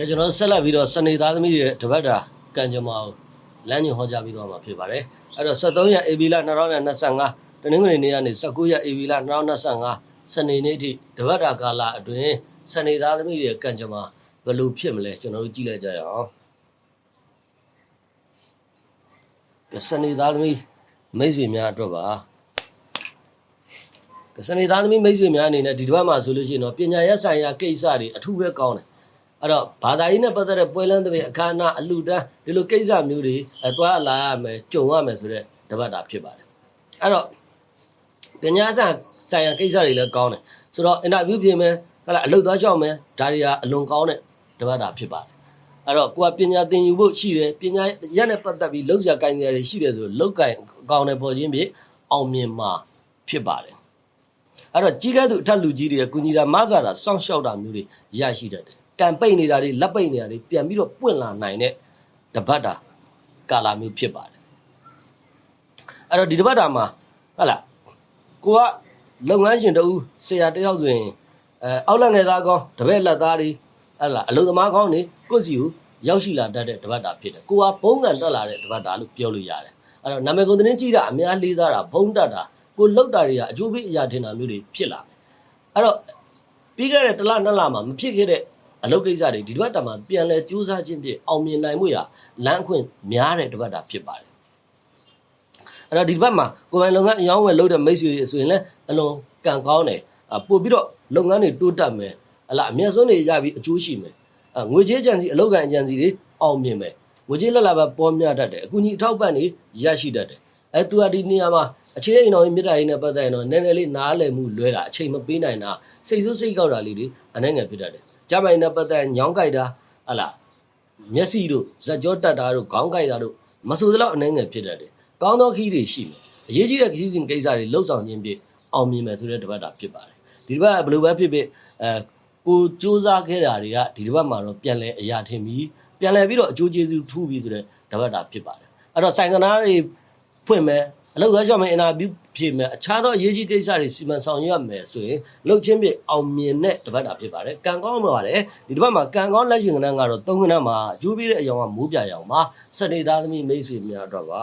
ကဲကျွန်တော်ဆက်လက်ပြီးတော့စနေသားသမီးတွေတပတ်တာကံကြမ္မာကိုလမ်းညွှန်ဟောကြားပြီးတော့မှာဖြစ်ပါတယ်အဲ့တော့73ရက် AB လ2025တနင်္ဂနွေနေ့ကနေ19ရက် AB လ2025စနေနေ့ထိတပတ်တာကာလအတွင်းစနေသားသမီးတွေကံကြမ္မာဘယ်လိုဖြစ်မလဲကျွန်တော်တို့ကြည့်လိုက်ကြရအောင်ကဲစနေသားသမီးမိတ်ဆွေများအတွက်ပါကဲစနေသားသမီးမိတ်ဆွေများအနေနဲ့ဒီတစ်ပတ်မှာဆိုလို့ရှိရင်တော့ပညာရပ်ဆိုင်ရာကိစ္စတွေအထူးပဲကောင်းတယ် အဲ့တော့ဘာသာရေးနဲ့ပတ်သက်တဲ့ပွဲလမ်းတွေအခမ်းအနားအလှူဒန်းဒီလိုကိစ္စမျိုးတွေအတွားလာရမယ်ကြုံရမယ်ဆိုတဲ့တပတ်တာဖြစ်ပါတယ်အဲ့တော့ပညာဆိုင်ဆိုင်ရာကိစ္စတွေလည်းကောင်းတယ်ဆိုတော့အင်တာဗျူးပြင်မယ်ဟဲ့လားအလုပ်သားလျှောက်မယ်ဒါတွေကအလွန်ကောင်းတဲ့တပတ်တာဖြစ်ပါတယ်အဲ့တော့ကိုကပညာသင်ယူဖို့ရှိတယ်ပညာရက်နဲ့ပတ်သက်ပြီးလောက်ရကိုင်းရတွေရှိတယ်ဆိုလောက်ကင်အကောင်းတဲ့ပေါ်ချင်းဖြင့်အောင်မြင်မှာဖြစ်ပါတယ်အဲ့တော့ကြီးကဲသူအထက်လူကြီးတွေကကုညီတာမဆာတာစောင့်ရှောက်တာမျိုးတွေရရှိတတ်တယ်။ ကံပိတ်နေတာတွေလက်ပိတ်နေတာတွေပြန်ပြီးတော့ပွင့်လာနိုင်တဲ့တပတ်တာကာလာမျိုးဖြစ်ပါတယ်။အဲ့တော့ဒီတပတ်တာမှာဟုတ်လားကိုကလုပ်ငန်းရှင်တူဆရာတယောက်ဆိုရင်အဲအောက်လက်ငယ်သားကောင်းတပည့်လက်သားတွေဟုတ်လားအလုပ်သမားကောင်းတွေကိုယ့်စီကိုရောက်ရှိလာတတ်တဲ့တပတ်တာဖြစ်တယ်။ကိုကဘုံကံတက်လာတဲ့တပတ်တာလို့ပြောလို့ရတယ်။အဲ့တော့နာမည်ကုန်သတင်းကြည့်တာအများလေးစားတာဘုံတက်တာကိုလောက်တာတွေကအကျိုးပေးအရာထင်တာမျိုးတွေဖြစ်လာတယ်။အဲ့တော့ပြီးခဲ့တဲ့တစ်လနှစ်လမှာမဖြစ်ခဲ့တဲ့ အလုပ်ကိစ္စတွေဒီတစ်ပတ်တာမှာပြန်လဲစူးစမ်းခြင်းဖြင့်အောင်မြင်နိုင်မှုရလမ်းခွင့်များတဲ့တစ်ပတ်တာဖြစ်ပါတယ်။အဲ့တော့ဒီတစ်ပတ်မှာကိုယ်ပိုင်လုပ်ငန်းအယောင်းဝယ်လုပ်တဲ့မိတ်ဆွေတွေဆိုရင်လည်းအလွန်ကံကောင်းတယ်။အပို့ပြီးတော့လုပ်ငန်းတွေတိုးတက်မယ်။ဟလာအမျက်စွန်းတွေရပြီးအကျိုးရှိမယ်။အငွေကြေးအကြံစီအလုပ်ကန်အကြံစီတွေအောင်မြင်မယ်။ငွေကြေးလက်လာပဲပေါ်များတတ်တယ်။အကူအညီအထောက်ပံ့တွေရရှိတတ်တယ်။အဲသူကဒီနေရာမှာအခြေအိမ်တော်ကြီးမြစ်တာရေးနဲ့ပတ်သက်ရင်တော့နည်းနည်းလေးနားလည်မှုလွဲတာအချိန်မပေးနိုင်တာစိတ်ဆိုးစိတ်ကောက်တာလေးတွေအနေငယ်ဖြစ်တတ်တယ်။ ကြမ်းပိုင်နဲ့ပတ်သက်ရင်ညောင်းကြိုက်တာဟလာမျက်စိတို့ဇက်ကြောတက်တာတို့ခေါင်းကြိုက်တာတို့မဆိုသလောက်အနေငယ်ဖြစ်တတ်တယ်။ကောင်းသောခီးတွေရှိမယ်။အရေးကြီးတဲ့ခီးစဉ်ကိစ္စတွေလှုပ်ဆောင်ခြင်းဖြင့်အောင်မြင်မယ်ဆိုတဲ့တပတ်တာဖြစ်ပါတယ်။ဒီတပတ်ကဘယ်လိုပဲဖြစ်ဖြစ်အဲကိုစူးစမ်းခဲ့တာတွေကဒီတပတ်မှာတော့ပြန်လဲအရာထင်ပြီးပြန်လဲပြီးတော့အကျိုးကျေးဇူးထူးပြီးဆိုတဲ့တပတ်တာဖြစ်ပါတယ်။အဲ့တော့ဆိုင်ကနာတွေဖွင့်မယ်အလုပ်သားရှောက်မယ်အင်တာဗျူး ဖြေမယ်အခြားသောအရေးကြီးကိစ္စတွေစီမံဆောင်ရွက်မယ်ဆိုရင်လှုပ်ချင်းပြအောင်မြင်တဲ့တပတ်တာဖြစ်ပါတယ်ကံကောင်းမှာပါတယ်ဒီတပတ်မှာကံကောင်းလက်ရှင်ကဏ္ဍကတော့သုံးခဏမှာအကျိုးပေးတဲ့အယောင်ကမိုးပြရောင်ပါစနေသားသမီးမိတ်ဆွေများတော့ပါ